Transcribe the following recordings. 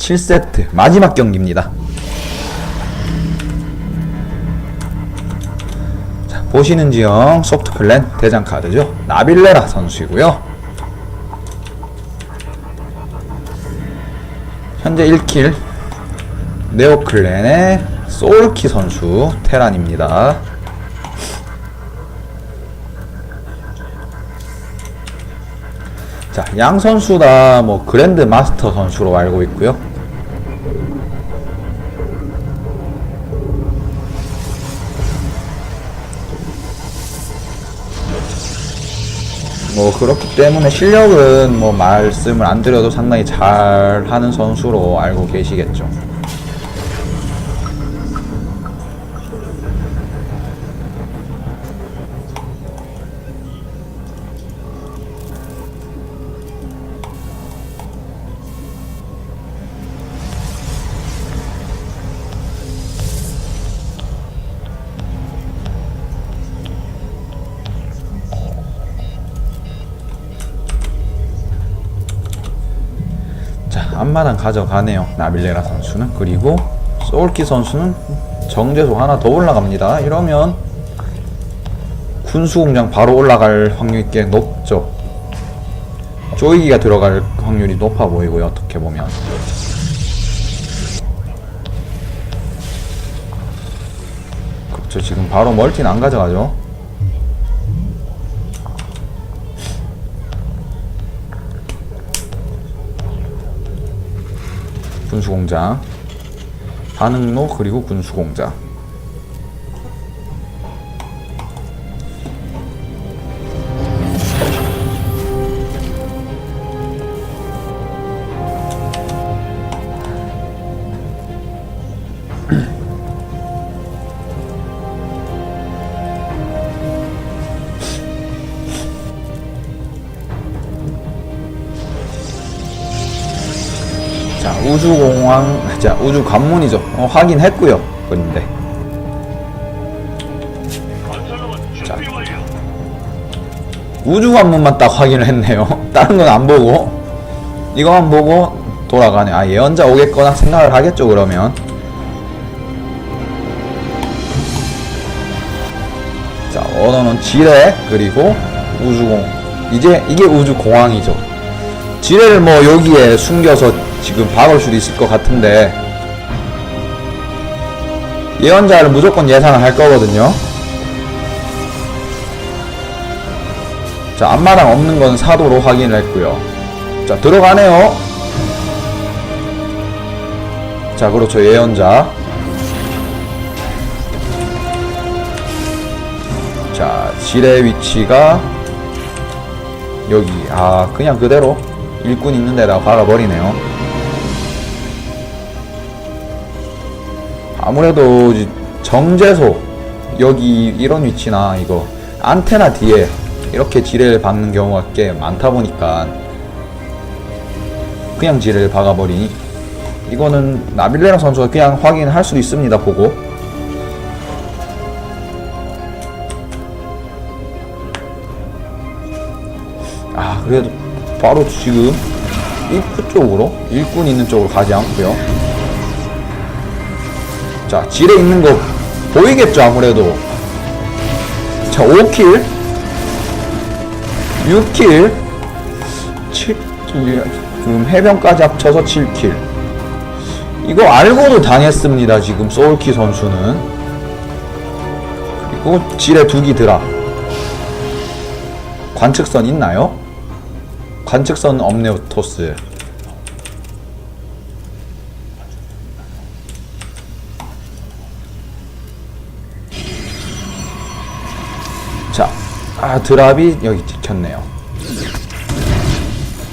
7세트 마지막 경기입니다. 자, 보시는 지형 소프트 클랜 대장 카드죠. 나빌레라 선수이고요. 현재 1킬 네오 클랜의 소울키 선수 테란입니다. 자, 양 선수 다 뭐 그랜드 마스터 선수로 알고 있고요. 뭐 그렇기 때문에 실력은 뭐 말씀을 안 드려도 상당히 잘하는 선수로 알고 계시겠죠. 앞마당 가져가네요. 나빌레라 선수는. 그리고 소울키 선수는 정제소 하나 더 올라갑니다. 이러면 군수공장 바로 올라갈 확률이 꽤 높죠. 쪼이기가 들어갈 확률이 높아 보이고요. 어떻게 보면. 그렇죠. 지금 바로 멀티는 안 가져가죠. 군수공장 반응로 그리고 군수공장 우주공항 자 우주 관문이죠. 어, 확인했고요. 근데. 완료. 우주 관문만 딱 확인을 했네요. 다른 건 안 보고. 이거만 보고 돌아가네. 아 예언자 오겠거나 생각을 하겠죠 그러면. 자 언어는 지뢰 그리고 우주공. 이제 이게 우주공항이죠 지뢰를 뭐 여기에 숨겨서 지금 박을 수도 있을 것 같은데 예언자를 무조건 예상을 할 거거든요. 자 앞마당 없는 건 사도로 확인을 했고요. 자 들어가네요. 자 그렇죠 예언자. 자 지뢰 위치가 여기. 아 그냥 그대로 일꾼 있는 데다가 박아버리네요. 아무래도 이 정제소 여기 이런 위치나 이거 안테나 뒤에 이렇게 지뢰를 박는 경우가 꽤 많다 보니까 그냥 지뢰를 박아버리니 이거는 나빌레라 선수가 그냥 확인할 수도 있습니다 보고. 아 그래도 바로 지금 입구 쪽으로 일꾼 있는 쪽으로 가지 않고요. 자 지뢰 있는 거 보이겠죠 아무래도? 자 5킬. 6킬. 7킬 지금 해병까지 합쳐서 7킬. 이거 알고도 당했습니다 지금 소울키 선수는. 그리고 지뢰 두기 드라 관측선 있나요? 관측선 없네요 토스 자, 아 드랍이 여기 찍혔네요.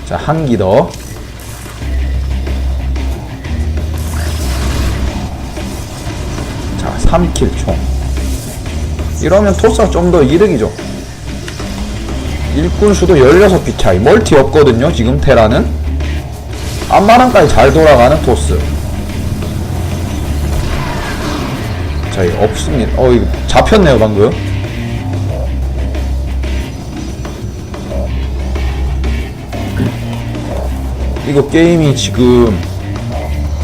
자, 한기 더. 자, 3킬 총. 이러면 토스가 좀 더 이득이죠. 일꾼 수도 16기 차이. 멀티 없거든요, 지금 테라는. 앞마당까지 잘 돌아가는 토스. 자, 이거 없습니다. 어, 이거 잡혔네요, 방금. 이거 게임이 지금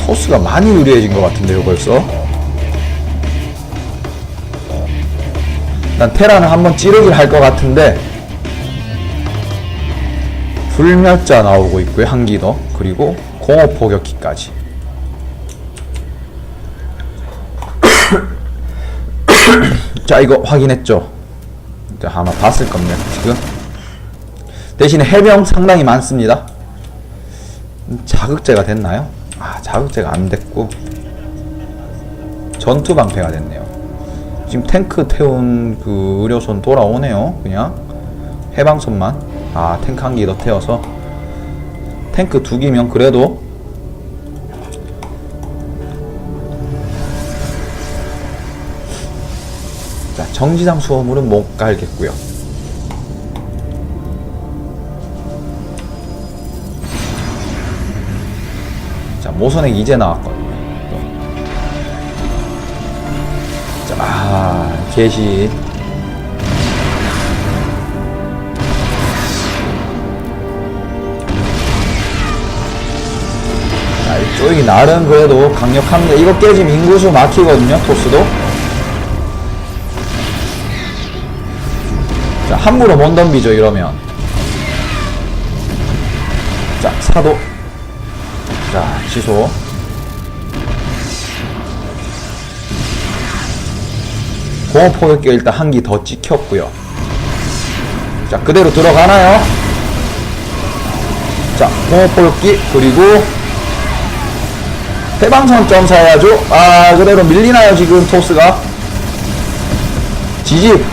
토스가 많이 유리해진 것 같은데요 벌써 난 테라는 한번 찌르기를 할 것 같은데 불멸자 나오고 있고요 한기더 그리고 공업 포격기까지. 자 이거 확인했죠? 이제 아마 봤을 겁니다 지금. 대신에 해병 상당히 많습니다. 음, 자극제가 됐나요? 아 자극제가 안 됐고. 전투 방패가 됐네요. 지금 탱크 태운 그 의료선 돌아오네요 그냥. 해방선만 아 탱크 한기더 태워서? 탱크 두 기면 그래도 자 정지장 수호물은 못 갈겠고요. 자 모선액 이제 나왔거든요. 또. 자, 아 게시 쪽이 나름 그래도 강력합니다 이거 깨지면 인구수 막히거든요 토스도. 자 함부로 못 덤비죠 이러면. 자 사도. 자 취소. 공업 포격기 일단 한 기 더 찍혔고요. 자 그대로 들어가나요? 자 공업 포격기 그리고 해방선 점 사야죠. 아 그대로 밀리나요 지금 토스가? 지집